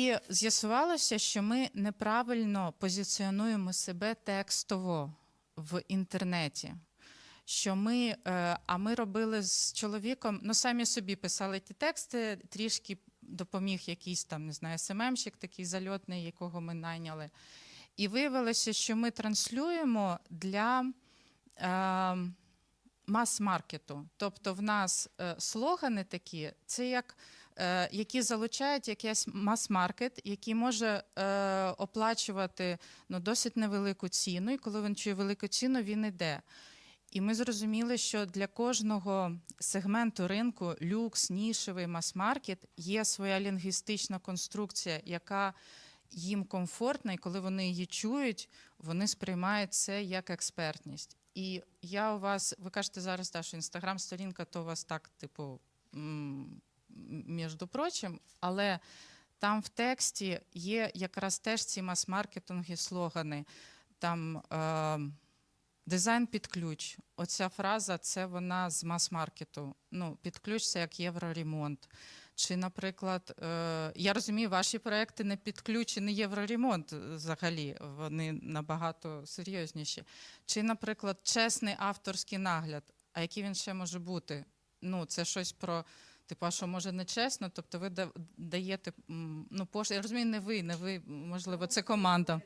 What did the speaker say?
І з'ясувалося, що ми неправильно позиціонуємо себе текстово в інтернеті. Що ми, е, а ми робили з чоловіком, ну самі собі писали ті тексти, трішки допоміг якийсь там, не знаю, СММщик такий зальотний, якого ми найняли. І виявилося, що ми транслюємо для е, мас-маркету. Тобто в нас е, слогани такі, це як е, які залучають якийсь мас-маркет, який може е, оплачувати ну, досить невелику ціну, і коли він чує велику ціну, він йде. І ми зрозуміли, що для кожного сегменту ринку люкс, нішевий мас-маркет є своя лінгвістична конструкція, яка їм комфортна, і коли вони її чують, вони сприймають це як експертність. І я у вас, ви кажете зараз, та, що інстаграм-сторінка, то у вас так, типу, між прочим, але там в тексті є якраз теж ці мас-маркетинги слогани. Там е, дизайн під ключ. Оця фраза це вона з мас-маркету. Ну, під ключ це як євроремонт. Чи, наприклад, е, я розумію, ваші проекти не під ключ і не євроремонт взагалі, вони набагато серйозніші. Чи, наприклад, чесний авторський нагляд, а який він ще може бути? Ну, це щось про. Типу, а що може не чесно? Тобто ви да- даєте ну пош... я розумію, не ви, не ви, можливо, це команда.